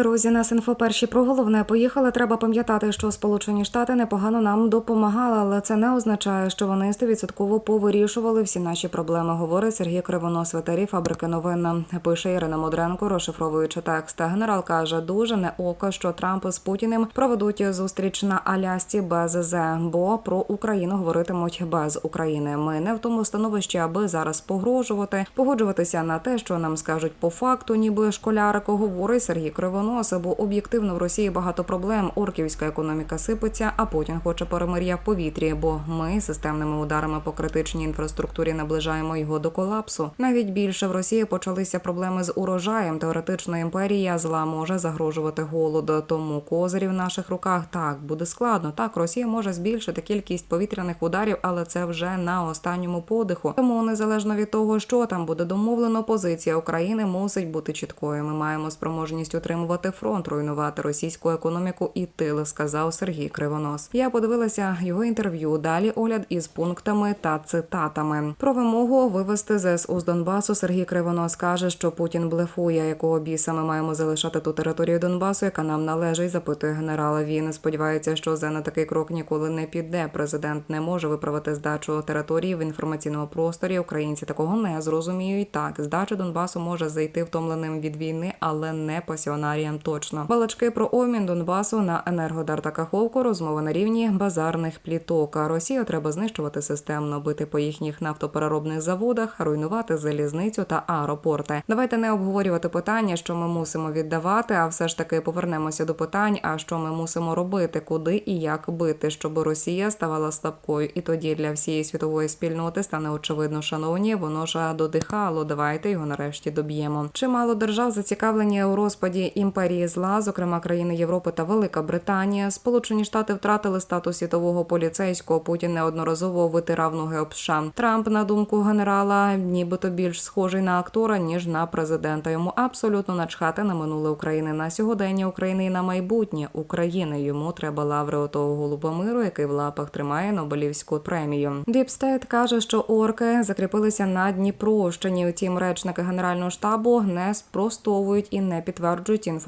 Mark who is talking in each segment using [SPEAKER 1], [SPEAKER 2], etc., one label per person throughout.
[SPEAKER 1] Друзі, нас інфо перші про головне поїхали. Треба пам'ятати, що Сполучені Штати непогано нам допомагали, але це не означає, що вони стовідсотково повирішували всі наші проблеми. Говорить Сергій Кривонос, ветері фабрики новин. Пише Ірина Модренко, розшифровуючи текст. Генерал каже, дуже не око, що Трамп з Путіним проведуть зустріч на Алясці без З, бо про Україну говоритимуть без України. Ми не в тому становищі, аби зараз погрожувати, погоджуватися на те, що нам скажуть по факту, ніби школярико говорить Сергій Кривонос, бо об'єктивно в Росії багато проблем. Орківська економіка сипеться, а Путін хоче перемир'я в повітрі, бо ми системними ударами по критичній інфраструктурі наближаємо його до колапсу. Навіть більше в Росії почалися проблеми з урожаєм. Теоретично імперія зла може загрожувати голоду. Тому козирі в наших руках так буде складно. Так, Росія може збільшити кількість повітряних ударів, але це вже на останньому подиху. Тому незалежно від того, що там буде домовлено, позиція України мусить бути чіткою. Ми маємо спроможність утримувати фронт, руйнувати російську економіку і тили, сказав Сергій Кривонос. Я подивилася його інтерв'ю. Далі огляд із пунктами та цитатами. Про вимогу вивести ЗСУ з Донбасу Сергій Кривонос каже, що Путін блефує, якого біса ми маємо залишати ту територію Донбасу, яка нам належить. Запитує генерала. Він сподівається, що за на такий крок ніколи не піде. Президент не може виправити здачу території в інформаційному просторі. Українці такого не зрозуміють. Так, здача Донбасу може зайти втомленим від війни, але не пасіонаріям точно. Балачки про обмін Донбасу на енергодар та каховку розмови на рівні базарних пліток. А Росію треба знищувати системно, бити по їхніх нафтопереробних заводах, руйнувати залізницю та аеропорти. Давайте не обговорювати питання, що ми мусимо віддавати, а все ж таки повернемося до питань, а що ми мусимо робити, куди і як бити, щоб Росія ставала слабкою. І тоді для всієї світової спільноти стане очевидно, шановні, воно ж додихало. Давайте його нарешті доб'ємо. Чимало держав зацікавлені у розпаді імперії зла, зокрема країни Європи та Велика Британія. Сполучені Штати втратили статус світового поліцейського. Путін неодноразово витирав ноги об США. Трамп, на думку генерала, нібито більш схожий на актора ніж на президента. Йому абсолютно начхати на минуле України на сьогодення України і на майбутнє України. Йому треба лаври отого голуба миру, який в лапах тримає Нобелівську премію. Діпстейт каже, що орки закріпилися на Дніпровщині. Утім, речники генерального штабу не спростовують і не підтверджують інформацію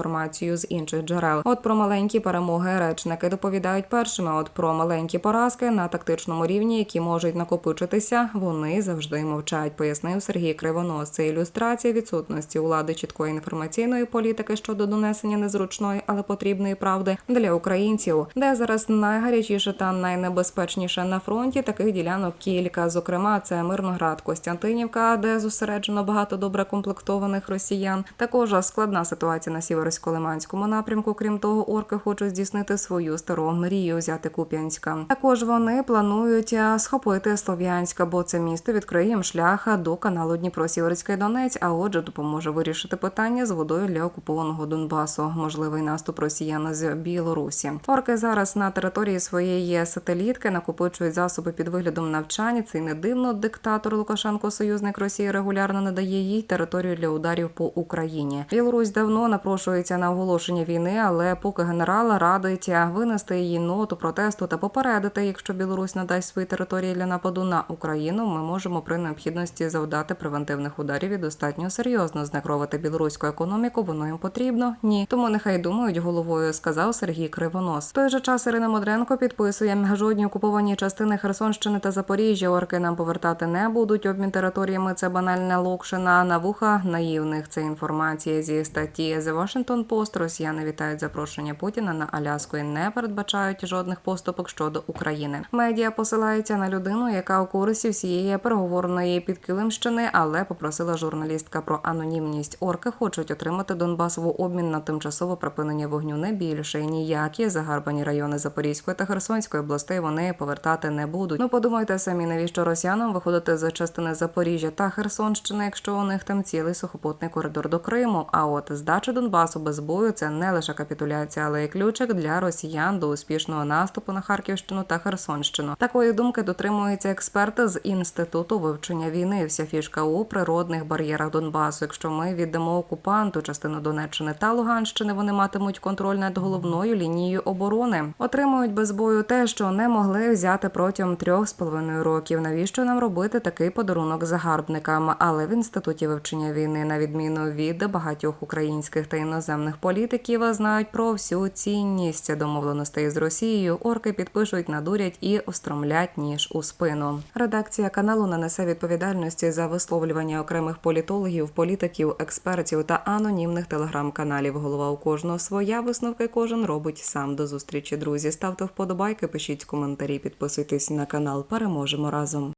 [SPEAKER 1] з інших джерел. От про маленькі перемоги речники доповідають першими. От про маленькі поразки на тактичному рівні, які можуть накопичитися, вони завжди мовчать. Пояснив Сергій Кривонос. Це ілюстрація відсутності влади чіткої інформаційної політики щодо донесення незручної, але потрібної правди для українців, де зараз найгарячіше та найнебезпечніше на фронті. Таких ділянок кілька. Зокрема, це Мирноград, Костянтинівка, де зосереджено багато добре комплектованих росіян. Також складна ситуація на сіверсько-лиманському напрямку. Крім того, орки хочуть здійснити свою стару мрію взяти Куп'янська. Також вони планують схопити Слов'янська, бо це місто відкриє їм шлях до каналу Дніпро-Сіверський Донець. А отже, допоможе вирішити питання з водою для окупованого Донбасу. Можливий наступ росіян з Білорусі. Орки зараз на території своєї сателітки накопичують засоби під виглядом навчання. Це не дивно. Диктатор Лукашенко, союзник Росії, регулярно надає їй територію для ударів по Україні. Білорусь давно напрошується на оголошення війни, але поки генерал радить винести її ноту протесту та попередити, якщо Білорусь надасть свої території для нападу на Україну, ми можемо при необхідності завдати превентивних ударів і достатньо серйозно знекровити білоруську економіку. Воно їм потрібно. Ні, тому нехай думають головою, сказав Сергій Кривонос. В той же час Ірина Модренко підписує жодні окуповані частини Херсонщини та Запоріжжя. Орки нам повертати не будуть. Обмін територіями це банальна локшина на вуха наївних. Це інформація зі статті The Washington Post. Росіяни вітають запрошення Путіна на Аляску і не передбачають жодних поступок щодо України. Медіа посилається на людину, яка у курсі всієї переговорної підкилимщини, але попросила журналістка про анонімність. Орки хочуть отримати Донбас в обмін на тимчасове припинення вогню не більше ніякі загарбані райони Запорізької та Херсонської областей вони повертати не будуть. Ну подумайте самі, навіщо росіянам виходити з частини Запоріжжя та Херсонщини, якщо у них там цілий сухопутний коридор до Криму. А от здача Донбасу без бою це не лише капітуляція, але й ключик для росіян до успішного наступу на Харківщину та Херсонщину. Такої думки дотримуються експерти з інституту вивчення війни. Вся фішка у природних бар'єрах Донбасу. Якщо ми віддамо окупанту частину Донеччини та Луганщини, вони матимуть контроль над головною лінією оборони. Отримують без бою те, що не могли взяти протягом трьох з половиною років. Навіщо нам робити такий подарунок загарбникам? Але в інституті вивчення війни, на відміну від багатьох українських та іноземних іноземних політиків знають про всю цінність домовленостей з Росією. Орки підпишуть, надурять і остромлять ніж у спину. Редакція каналу не несе відповідальності за висловлювання окремих політологів, політиків, експертів та анонімних телеграм-каналів. Голова у кожного своя висновки кожен робить сам. До зустрічі, друзі. Ставте вподобайки, пишіть коментарі, підписуйтесь на канал. Переможемо разом.